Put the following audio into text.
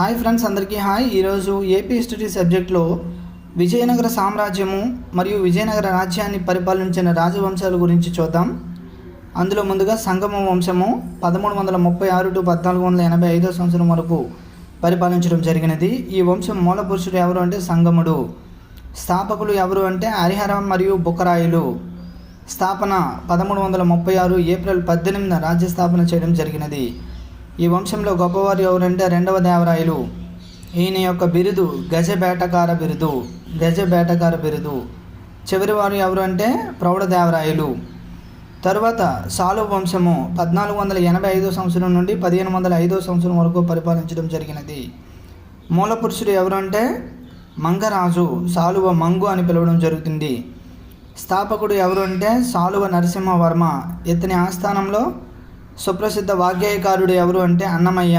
Hi friends అందరికీ hi. ఈరోజు AP history సబ్జెక్ట్లో విజయనగర సామ్రాజ్యము మరియు విజయనగర రాజ్యాన్ని పరిపాలించిన రాజవంశాల గురించి చూద్దాం. అందులో ముందుగా సంగమ వంశము పదమూడు వందల ముప్పై ఆరు టు పద్నాలుగు వందల ఎనభై ఐదో సంవత్సరం వరకు పరిపాలించడం జరిగినది. ఈ వంశం మూల పురుషుడు ఎవరు అంటే సంగముడు. స్థాపకులు ఎవరు అంటే హరిహరం మరియు బుక్కరాయులు స్థాపన పదమూడు వందల ముప్పై ఆరు ఏప్రిల్ పద్దెనిమిదిన రాజ్య స్థాపన చేయడం జరిగినది. ఈ వంశంలో గొప్పవారు ఎవరంటే రెండవ దేవరాయలు. ఈయన యొక్క బిరుదు గజబేటకార బిరుదు గజబేటకార బిరుదు. చివరివారు ఎవరు అంటే ప్రౌఢదేవరాయలు తరువాత సాలు వంశము పద్నాలుగు వందల ఎనభై ఐదో సంవత్సరం నుండి పదిహేను వందల ఐదో సంవత్సరం వరకు పరిపాలించడం జరిగినది. మూల పురుషుడు ఎవరంటే మంగరాజు సాలువ మంగు అని పిలవడం జరుగుతుంది. స్థాపకుడు ఎవరు అంటే సాలువ నరసింహవర్మ. ఇతని ఆస్థానంలో సుప్రసిద్ధ వాగ్గేయకారుడు ఎవరు అంటే అన్నమయ్య.